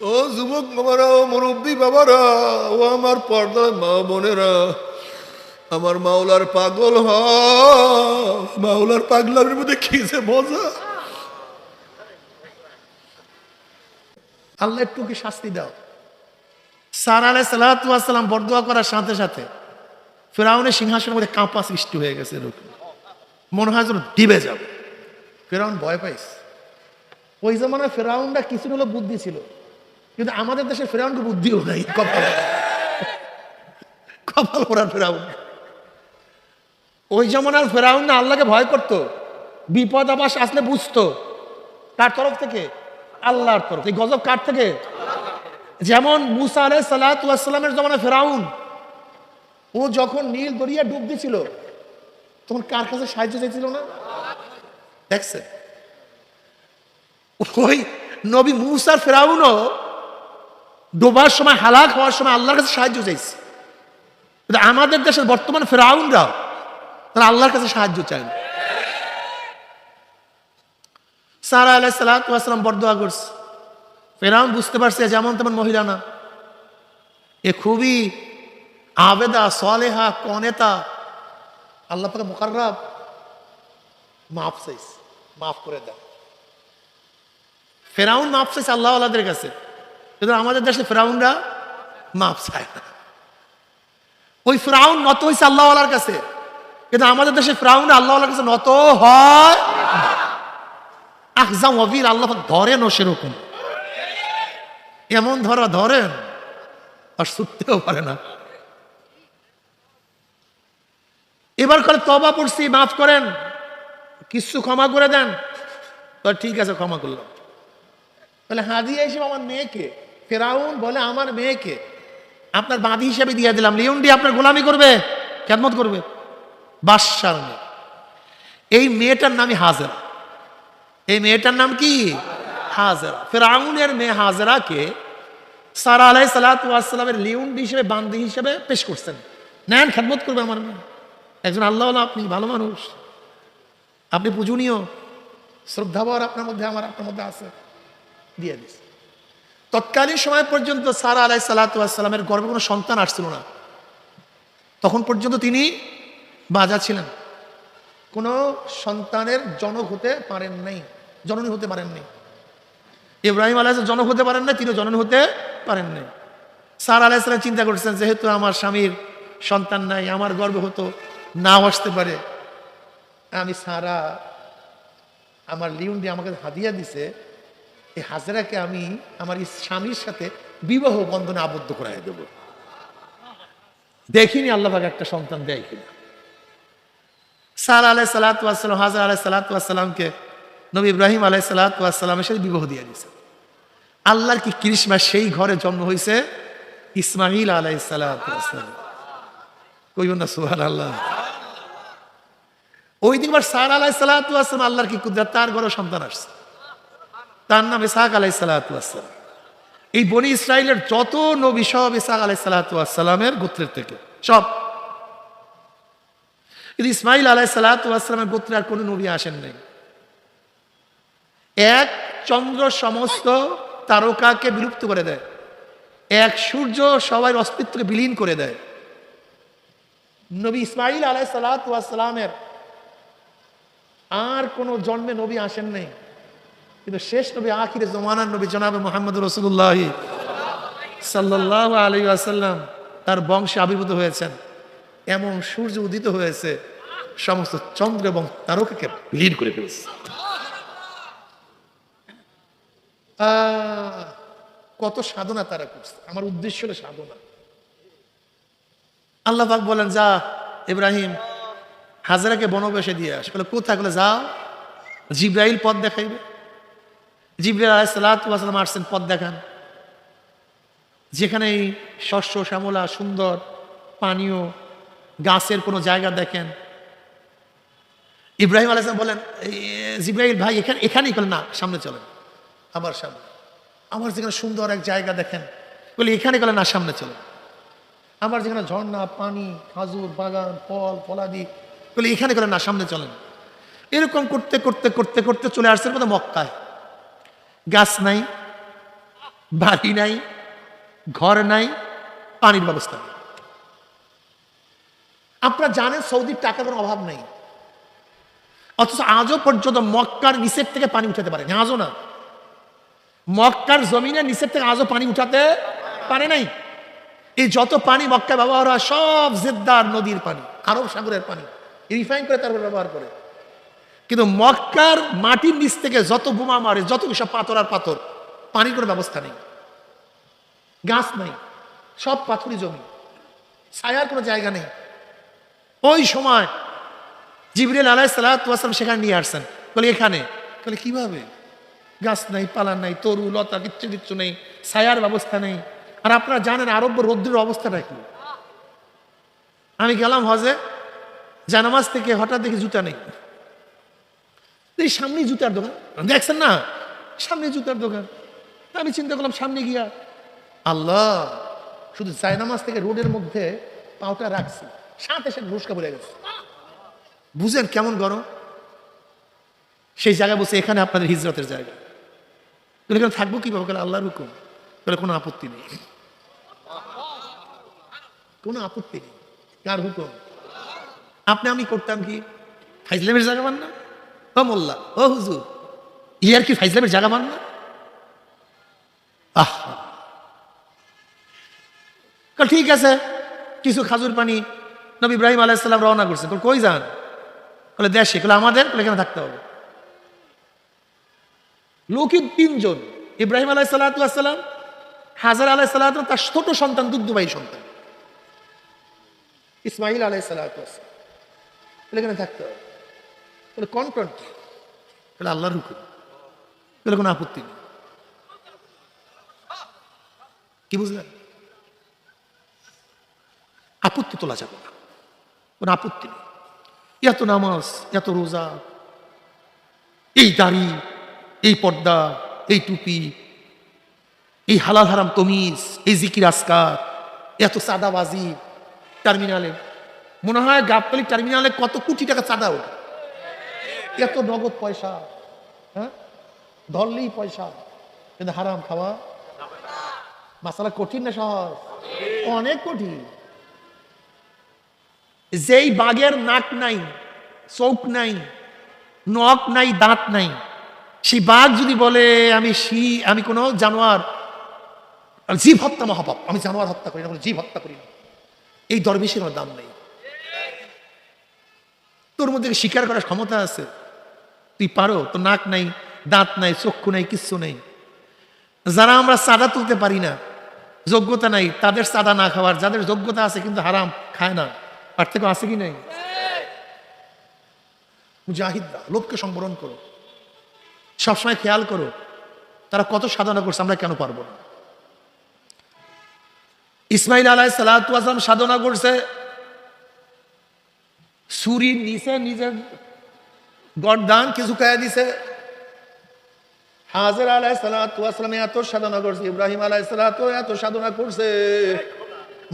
ও যুবক বাবারা, ও মুরব্বী বাবারা, ও আমার পর্দায় মা বোনেরা, আমার মাওলার পাগল হ মাওলার পাগলামের মধ্যে কি যে মজা। আল্লাহ একটু কি শাস্তি দাও। সার আলাই সালাতাম বরদোয়া করার সাথে সাথে ফেরাউনের সিংহাসনের মধ্যে কাঁপা সৃষ্টি হয়ে গেছে মনে হয় যেন ডিবে যাবে। ফেরাউন ভয় পাইস ওই জমানায় ফেরাউনটা কিছু হলো বুদ্ধি ছিল। কিন্তু আমাদের দেশে ফেরাউনকে বুদ্ধিও নাই, কপাল। কপাল ওরার ফেরাউন। ওই জমানার ফেরাউন না, আল্লাহকে ভয় করত, বিপদ আবাস আসলে বুঝতো। কার তরফ থেকে, আল্লাহর তরফ, এই গজব কার থেকে? যেমন মুসা আলাই সালাতামের জমানায় ফেরাউন, ও যখন নীল দরিয়া ডুব দিছিল, তখন কার কাছে সাহায্য চাইছিল না? দেখছে ওই নবী মুসার ফেরাউনও ডোবার সময়, হালাক হওয়ার সময় আল্লাহর কাছে সাহায্য চাইছে। কিন্তু আমাদের দেশের বর্তমান ফেরাউনরা তারা আল্লাহর কাছে সাহায্য চায় না। সারা আলাহ সালাম বরদোয়া করছে। ফেরাউন বুঝতে পারছে যেমন তেমন মহিলা না। এ খুবই আবেদা, সলেহা, কনেতা। আল্লাহ পাকে মোকাররাব। মাফ চাইছে, মাফ করে দেয় ফেরাউন মাফ চাইছে আল্লাহ আল্লাহদের কাছে। কিন্তু আমাদের দেশে ফেরাউনরা মাফ চায় না। ওই ফেরাউন নত হয়েছে আল্লাহ আল্লাহর কাছে। কিন্তু আমাদের দেশে ফেরাউন আল্লাহ আল্লাহর কাছে নত হয় আহজাম অবির আল্লাহ ধরেন ও সেরকম। এমন ধরা ধরেন, আর ছুটতেও পারে না। এবার করে তবা পড়ছি, মাফ করেন। কিছু ক্ষমা করে দেন। ঠিক আছে, ক্ষমা করলাম। বলে হাদিয়া হিসেবে আমার মেয়েকে ফেরাউন বলে আমার মেয়েকে আপনার বাঁধি হিসেবে দিয়ে দিলাম। লিওনডি আপনার গোলামি করবে? খেদমত করবে? বাদশার মেয়ে। এই মেয়েটার নামই হাজেরা। এই মেয়েটার নাম কি? হাজেরা। ফেরাউনের মেয়ে হাজেরাকে সারা আলাই সালাতামের লিউন্ডি হিসেবে, বান্দি হিসেবে পেশ করছেন। নেন, খেদমত করবে আমার মেয়ে। একজন আল্লাহ আপনি ভালো মানুষ। আপনি পূজনীয়। শ্রদ্ধাবর আপনার মধ্যে, আমার আপনার মধ্যে আছে। দিয়ে দিস। তৎকালীন সময় পর্যন্ত সারা আলাই সালাতামের গর্ভে কোনো সন্তান আসছিল না। তখন পর্যন্ত তিনি বাজা ছিলেন। কোনো সন্তানের জনক হতে পারেন নাই, জননী হতে পারেন নাই। ইব্রাহিম আলাহ জনক হতে পারেন না তিনি জননী হতে পারেন নাই। সার আলাইসালাম চিন্তা করছেন যেহেতু আমার স্বামীর সন্তান নাই, আমার গর্ব হতো নাও আসতে পারে। আমি সারা আমার লিউন দিয়ে আমাকে হাদিয়া দিছে এই হাজরাকে আমি আমার স্বামীর সাথে বিবাহ বন্ধনে আবদ্ধ করাই দেব। দেখিনি আল্লাহকে একটা সন্তান দেয় কিনা। সার আলাই সালাতাম হাজার আলাই সালাতামকে নবী ইব্রাহিম আলাই সালাতামের সাথে বিবাহ দিয়ে দিয়েছে। আল্লাহর কি কৃষ্মা সেই ঘরে জন্ম হয়েছে ইসমাইল আলাই সালাতাম কইব না সুহান আল্লাহ ওই দিনবার সার আলাই সালাতাম আল্লাহর কি কুদরত? তার ঘরে সন্তান আসছে। তার নাম ইসাক আলাই সালাতাম এই বনি ইসরায়েলের যত নবী সব ইসাক আলাই সালাতামের গোত্রের থেকে, সব। কিন্তু ইসমাইল আলাই সালাতামের গোত্রে আর কোনো নবী আসেন নাই। এক চন্দ্র সমস্ত তারকাকে বিলুপ্ত করে দেয়। এক সূর্য সবাই অস্তিত্বকে বিলীন করে দেয়। নবী ইসমাইল আলাই সালাতামের আর কোনো জন্মে নবী আসেন নাই। কিন্তু শেষ নবী, আখিরে জমানার নবী জনাবে মোহাম্মদ রসুল্লাহ সাল্লাহ আলী আসাল্লাম তার বংশে আবির্ভূত হয়েছেন। এমন সূর্য উদিত হয়েছে, সমস্ত চন্দ্র এবং তারকাকে বিলীন করে ফেলেছে। কত সাধনা তারা করছে। আমার উদ্দেশ্য হলো সাধনা। আল্লাহ পাক বলেন, যা ইব্রাহিম হাজারাকে বনবেশে দিয়ে আস। বলে, কোথায়? বলে যাও জিব্রাইল পথ দেখাইবে। জিব্রাইল আলাইসালাম আসছেন পথ দেখান। যেখানে এই শস্য শ্যামলা সুন্দর পানীয় গাছের কোনো জায়গা দেখেন। ইব্রাহিম আলাইসালাম বলেন "এই, জিব্রাইল ভাই এখানে এখানেই বলেন না সামনে চলেন আমার সামনে। আমার যেখানে সুন্দর এক জায়গা দেখেন। বলে এখানে গেলে না সামনে চলেন। আমার যেখানে ঝর্ণা পানি খাজুর বাগান ফল ফলাদি। বলে এখানে গেলে না সামনে চলেন। এরকম করতে করতে করতে করতে চলে আসছেন মক্কায়। গাছ নাই, বাড়ি নাই, ঘর নাই, পানির ব্যবস্থা নেই। আপনারা জানেন সৌদির টাকার কোনো অভাব নেই। অথচ আজও পর্যন্ত মক্কার নিচের থেকে পানি উঠাতে পারেনি, আজও না। মক্কার জমিনের নিচের থেকে আজও পানি উঠাতে পারে নাই। এই যত পানি মক্কায় ব্যবহার হয়, সব জেদ্দার নদীর পানি, আরব সাগরের পানি, রিফাইন করে তারপর ব্যবহার করে। কিন্তু মক্কার মাটির নিচ থেকে যত বোমা মারে, যত সব পাথর আর পাথর, পানির কোনো ব্যবস্থা নেই। গাছ নাই, সব পাথরি জমি। ছায়ার কোনো জায়গা নেই। ওই সময় জিবরিল আলাই সালাম সেখানে নিয়ে আসছেন। বলে, এখানে? বলে, কীভাবে? গাছ নাই পালান নাই, তরু, লতা, কিচ্ছু কিচ্ছু নেই, ছায়ার ব্যবস্থা নেই। আর আপনারা জানেন আরব্য রৌদ্রের অবস্থাটা কি? আমি গেলাম হজে, জানামাজ থেকে হঠাৎ দেখি জুতা নেই। এই সামনে জুতার দোকান। দেখছেন না? সামনে জুতার দোকান। আমি চিন্তা করলাম, সামনে গিয়া আল্লাহ, শুধু জায়নামাজ থেকে রোডের মধ্যে পাওটা রাখছি। সাথে সাথে ঘুষকা পড়ে গেছে। বুঝেন কেমন গরম? সেই জায়গায় বসে এখানে আপনাদের হিজরতের জায়গা। বলে এখানে থাকব কীভাবে বলে, আল্লাহর হুকুম। বলে, কোনো আপত্তি নেই। কোনো আপত্তি নেই। কার হুকুম? আপনি আমি করতাম কি? ফাইজলামের জায়গা মান না? মোল্লা ও হুজুর, ইয়ার কি ফাইজলামের জায়গা মান না আহ ঠিক আছে, কিছু খাজুর পানি নবী ইব্রাহিম আলাইসাল্লাম রওনা করছে। কল কই যান? বলে দেশে বলে আমাদের বলে এখানে থাকতে হবে। লোকই তিনজন, ইব্রাহিম আলাই সাল্লাম হাজার আলাই সাল্লাম তার ছোট সন্তান, দুগ্ধবাহী সন্তান। ইসমাইল আলাই সাল্লাম এখানে থাকতে হবে। বলে কোন কোনটি বলে আল্লাহর হুকুম। বলে কোনো আপত্তি নেই। কি বুঝলেন? আপত্তি তোলা যাবে না। কোনো আপত্তি নেই। এত নামাজ, এত রোজা, এই দাড়ি, এই পর্দা, এই টুপি, এই হালাল হারাম তমিজ এই জিকির আসকার এত চাঁদাবাজি টার্মিনালে মনে হয় গাবতলি টার্মিনালে কত কোটি টাকা চাঁদা ওঠে। এত নগদ পয়সা হ্যাঁ? ধরলেই পয়সা কিন্তু হারাম খাওয়া? মাসালা কঠিন না সহজ? অনেক কঠিন। যেই বাঘের নাক নাই চোখ নাই নখ নাই দাঁত নাই সেই বাঘ যদি বলে আমি শি আমি কোনো জানোয়ার জীব হত্যা মহাপাপ আমি জানোয়ার হত্যা করি না কোনো জীব হত্যা করি না। এই দরবেশের আমার দাম নেই। তোর মধ্যে স্বীকার করার ক্ষমতা আছে? তুই পারো, তোর নাক নাই, দাঁত নাই, চক্ষু নাই, কিচ্ছু নেই। যারা আমরা চাঁদা তুলতে পারি না, যোগ্যতা নাই, তাদের চাঁদা না খাওয়ার, যাদের যোগ্যতা আছে কিন্তু হারাম, খায় না। পার্থক্য আছে কি নাই? মুজাহিদরা, লোককে সংবরণ করো। সবসময় খেয়াল করো, তারা কত সাধনা করছে, আমরা কেন পারব না? ইসমাইল আলাই সালাম সাধনা করছে। সুরি নিচে নিজের গরদান কিছু খাইয়া দিছে। হাজার আলাই সালাম এত সাধনা করছে, ইব্রাহিম আলাই সালাত এত সাধনা করছে।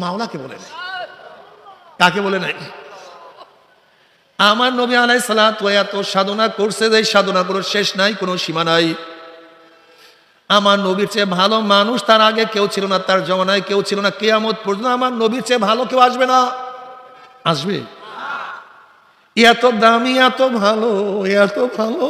মাওলাকে বলে নাই? কাকে বলে নাই? আমার নবী আলাই সালাত এত সাধনা করছে যে সাধনা কোনো শেষ নাই, কোনো সীমা নাই। আমার নবীর চেয়ে ভালো মানুষ তার আগে কেউ ছিল না, তার জমানায় কেউ ছিল না, কেয়ামত পর্যন্ত আমার নবীর চেয়ে ভালো কেউ আসবে না। আসবে? এত দামি, এত ভালো এত ভালো।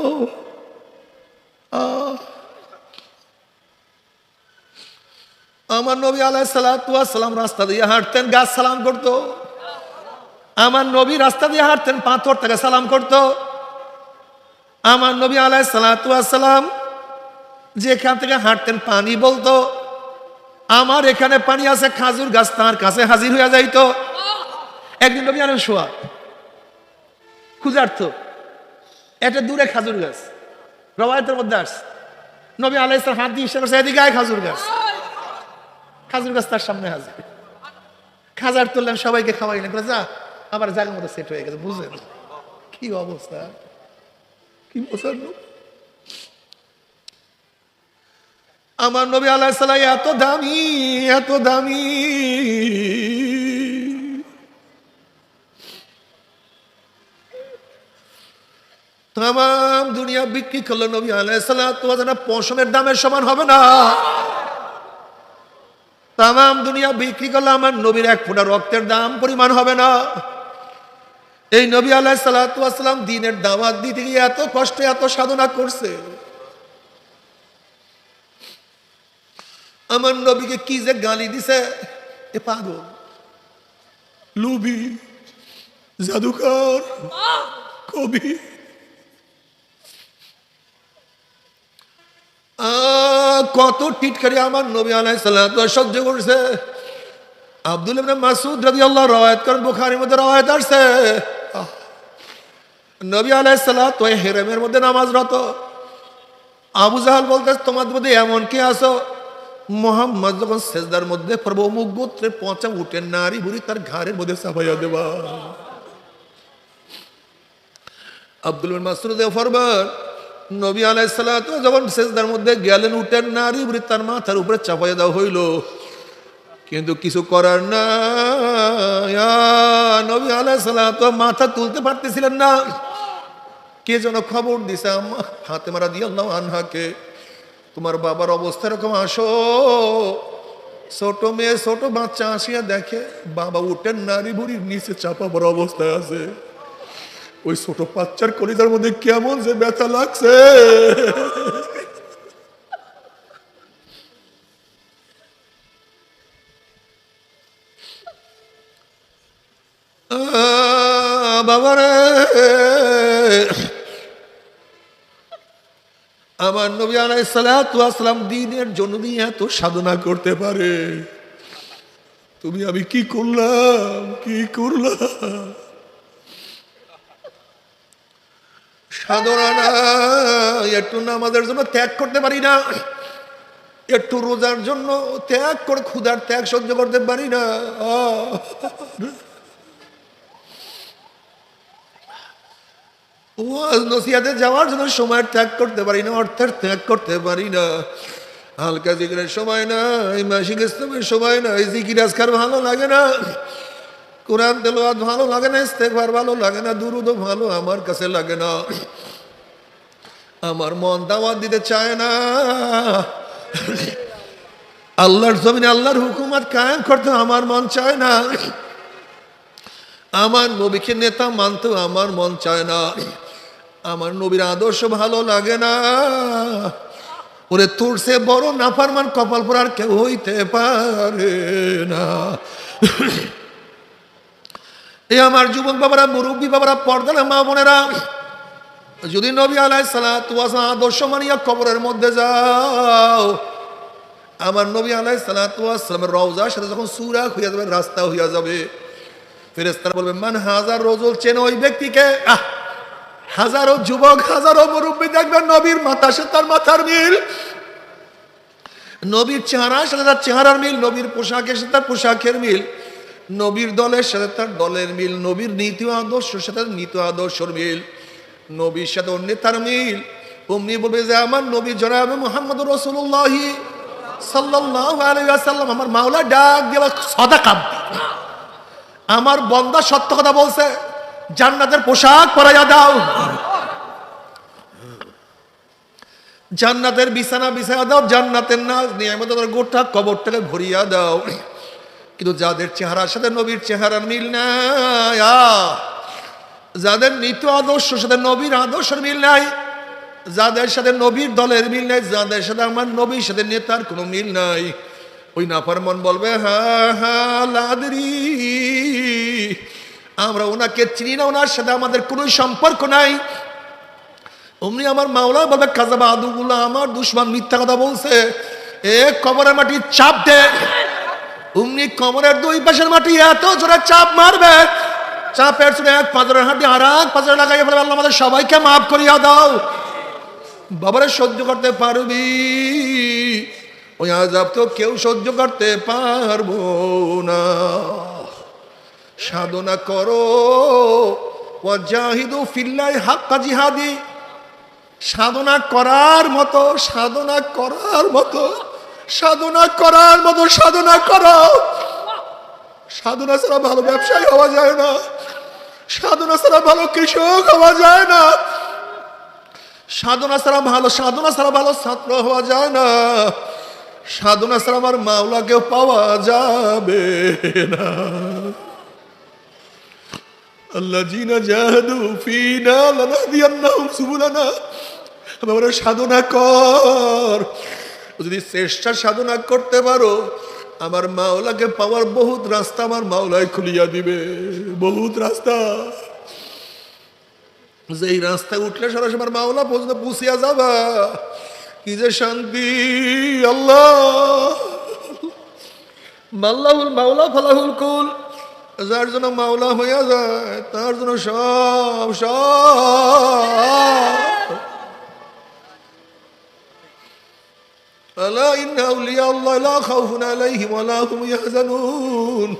আমার নবী আলাই সালাম রাস্তা দিয়ে হাঁটতেন গাছ সালাম করতো। আমার নবী রাস্তা দিয়ে হাঁটতেন, পাথর থেকে সালাম করতো। আমার নবী আলাই সালাম যেখান থেকে হাঁটতেন পানি বলতো। আমার এখানে পানি আছে, খাজুর গাছ তার কাছে হাজির হয়ে যাইতো। একদিন নবী আনেন শোয়া। ক্ষুধার্থ এটা দূরে খাজুর গাছ। রবায়তের মধ্যে আস নবী আলাই হাত দিয়ে করছে, এদিকে খাজুর গাছ। খাজুর গাছ তার সামনে হাজির খাজার তুললেন সবাইকে খাওয়াইলেন করে যা আবার জায়গার মতো সেট হয়ে গেছে, বুঝলেন? কি অবস্থা? কি বোঝার আমার নবী আল্লাহ সাল্লাহ এত দামি এত দামি। তাম দুনিয়া বিক্রি করল নবী তোমার পশমের দামের সমান হবে না। তাম দুনিয়া বিক্রি করলে আমার নবীর এক ফোঁটা রক্তের দাম পরিমাণ হবে না। এই নবী আলাহ সালাতাম দিনের দাওয়াত দিতে গিয়ে এত কষ্টে এত সাধনা করছে। আমার নবীকে কি যে গালি দিছে এ পাগল। লুবি জাদুকর কবি আহ, কত টিটকারি আমার নবী আলাই সাল্লাম সহ্য করছে। আব্দুল ইবনে মাসুদ রাদিয়াল্লাহু রাওয়ায়াত করেন, বুখারীর মধ্যে রাওয়ায়াত আসছে। নবী আলাই সাল্লাম তো হেরেমের মধ্যে নামাজরত আবু জাহাল বলতে তোমাদের মধ্যে এমন কে আসো মোহাম্মদ যখন সেজদার মধ্যে পড়ব, অমুক গোত্রের পচা উঠে নারী বুড়ি তার ঘাড়ের মধ্যে সাফাইয়া দেবা। আব্দুল মাসুদ ফরমান নবী আলাইসাল্লাম যখন সেজদার মধ্যে গেলেন, উঠেন, নারী তার মাথার উপরে চাপাইয়া দেওয়া হইল। কিন্তু কিছু করার না নবী আলাইসাল্লাম তো মাথা তুলতে পারতেছিলেন না। কে যেন খবর দিছে হাতে মারা দিয়ে আল্লাহ আনহাকে, তোমার বাবার অবস্থা এরকম, আসো। ছোট মেয়ে, ছোট বাচ্চা আসিয়া দেখে, বাবা উঠেন, নারী বুড়ির নিচে চাপা বড় অবস্থায় আছে। ওই ছোট বাচ্চার কলিজার মধ্যে কেমন যে ব্যথা লাগছে। বাবারে। আমার নবী আলাই সালাম দিনের জন্য নিয়ে এত সাধনা করতে পারে। তুমি আমি কি করলাম? কি করলাম? সাধনা না একটু জন্য ত্যাগ করতে পারি না। একটু রোজার জন্য ত্যাগ করে ক্ষুধার ত্যাগ সহ্য করতে পারি না। ওয়াজ নসিহাতে যাওয়ার জন্য সময়ের ত্যাগ করতে পারি না, অর্থের ত্যাগ করতে পারি না। হালকা জিকিরের সময় না এই মাসিক ইসলামের সময় না এই জিকির আজকার ভালো লাগে না। কোরআন তেলোয়াত ভালো লাগে না ইস্তেকবার ভালো লাগে না, দুরুদও ভালো, আমার কাছে লাগে না। আমার মন দাওয়াত দিতে চায় না। আল্লাহর জমিনে আল্লাহর হুকুমত কায়েম করতে আমার মন চায় না। আমার নবীকে নেতা মানতে আমার মন চায় না। আমার নবীর আদর্শ ভালো লাগে না। ওরে তোর সে বড় নাফারমান কপাল পরার কেউ হইতে পারে না। এই আমার যুবক বাবারা মুরব্বী বাবারা পর্দানা মা বোনেরা যদি নবী আলাই সালাত আদর্শ মানিয়া কবরের মধ্যে যাও আমার নবী আলাই সালাতামের রওজার সাথে যখন সুরাক হইয়া যাবে রাস্তা হইয়া যাবে ফেরেস্তারা বলবে মান হাজার রোজল চেন ওই ব্যক্তিকে? আহ, হাজারো যুবক হাজারো মুরব্বী দেখবেন নবীর মাথার সাথে তার মাথার মিল। নবীর চেহারার সাথে তার চেহারার মিল নবীর পোশাকের সাথে তার পোশাকের মিল। নবীর দলের সাথে তার দলের মিল, নবীর নীতি আদর্শের সাথে নীতি আদর্শের মিল, নবীর সাথে অন্য তার মিল। অমনি বলবে যে, আমার নবী জনাবে মোহাম্মদ রসুল্লাহি সাল্লাল্লাহু আলাইহি ওয়াসাল্লাম আমার মাওলা ডাক দিয়ে সদা কাঁদবে আমার বন্দা সত্য কথা বলছে, জান্নাতের পোশাক পরাইয়া দাও। জান্নাতের বিছানা বিছায়া দাও, জান্নাতের নাচ নিয়ামত গোটা কবরটাকে ভরিয়া দাও। কিন্তু যাদের চেহারার সাথে নবীর চেহারার মিল নাই যাদের নীতি আদর্শ সাথে নবীর আদর্শের মিল নাই, যাদের সাথে নবীর দলের মিল নাই, যাদের সাথে আমার নবীর সাথে নেতার কোনো মিল নাই, ওই নাফার মন বলবে লাদরি, আমরা ওনাকে চিনি না, ওনার সাথে আমাদের কোনো সম্পর্ক নাই। অমনি আমার মাওলা বলবে, কাজাবা আদুগুলা আমার দুশ্মন মিথ্যা কথা বলছে, এ কবরের মাটি চাপ দে। অমনি কবরের দুই পাশের মাটি এত জোরে চাপ মারবে। চাপের চুড়ে এক পাঁচরের হাঁটি আর এক পাঁচরে লাগাইয়া ফেলে আল্লাহ আমাদের সবাইকে মাফ করিয়া দাও। বাবারে সহ্য করতে পারবি, ওই আজাব তো কেউ সহ্য করতে পারব না। সাধনা করো। ওয়াজাহিদু ফিল্লাই হাক্কা জিহাদি। সাধনা করার মতো, সাধনা করার মতো। সাধনা করার মতো সাধনা করো। সাধনা ছাড়া ভালো ব্যবসায়ী হওয়া যায় না। সাধনা ছাড়া ভালো কৃষক হওয়া যায় না। সাধনা ছাড়া ভালো সাধনা ছাড়া ভালো ছাত্র হওয়া যায় না। সাধনা ছাড়া আমার মাওলাকে পাওয়া যাবে না। আল্লাহ জিনা জাহাদু ফিনা লানাহদিয়ান্নাহুম সুবুলানা। আমরা সাধনা কর। যদি চেষ্টা সাধনা করতে পারো, আমার মাওলাকে পাওয়ার বহুত রাস্তা আমার মাওলায় খুলিয়া দিবে, বহুত রাস্তা। যে এই রাস্তায় উঠলে সরাসরি আমার মাওলা পর্যন্ত পুষিয়া যাবা। কি যে শান্তি, আল্লাহ। মাল্লাহুল মাওলা, ফালাহুল কুল। যার জন্য মাওলা হইয়া যায়, তার জন্য সব সব। ইন্না আউলিয়া আল্লাহ লা খাউফুন আলাইহিম ওয়া লা হুম ইয়াহজানুন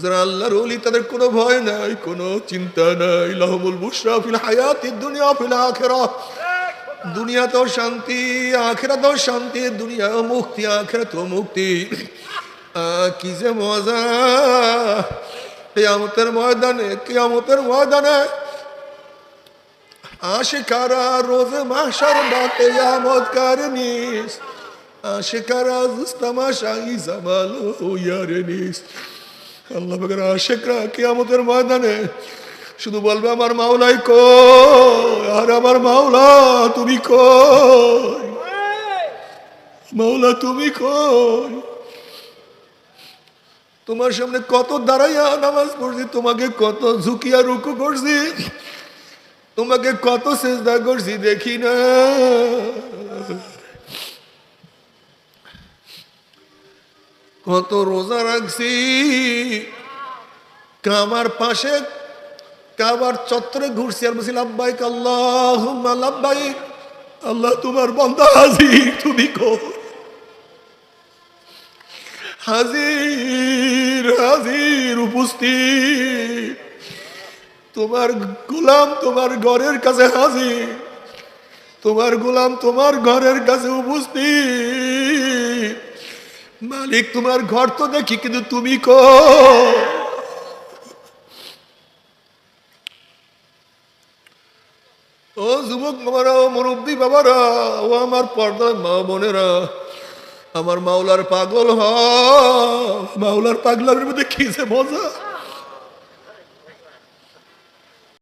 যারা আল্লাহর ওলি, তাদের কোনো ভয় নাই, কোনো চিন্তা নাই। লাহুমুল বুশরা ফিল হায়াতিদ দুনিয়া ফিল আখিরাহ দুনিয়াতেও শান্তি, আখেরাতেও শান্তি, দুনিয়াও মুক্তি, আখেরাতেও মুক্তি। কি যে মজা। কেয়ামতের ময়দানে কেয়ামতের ময়দানে আশিকারা রোজ মাসার ডাকে আমদ কারনিস আশিকারা জুস্তামাশা ইজামাল ইয়ারেনিস আল্লাহ বাগের আশেকরা কেয়ামতের ময়দানে শুধু বলবে, আমার মাওলাই কো আর আমার মাওলা তুমি কই মাওলা তুমি কই তোমার সামনে কত দাঁড়াইয়া নামাজ পড়ছি, তোমাকে কত ঝুঁকিয়া রুকু করছি, তোমাকে কত চেষ্টা করছি, দেখি না। কত রোজা রাখছি। কামার পাশে, কাবার চত্বরে ঘুরছি আর বলছি লাভবাইক আল্লাহ লাভবাইক আল্লাহ তোমার বন্ধা হাজির, তুমি কো হাজির হাজির উপস্থিত। তোমার গোলাম তোমার ঘরের কাছে হাজির। তোমার গোলাম তোমার ঘরের কাছে উপস্থিত। মালিক, তোমার ঘর তো দেখি, কিন্তু তুমি কো ও যুবক বাবারা, ও মুরব্বী বাবারা, ও আমার পর্দার মা বোনেরা, আমার মাওলার পাগল হ মাওলার পাগলার মধ্যে যে মজা?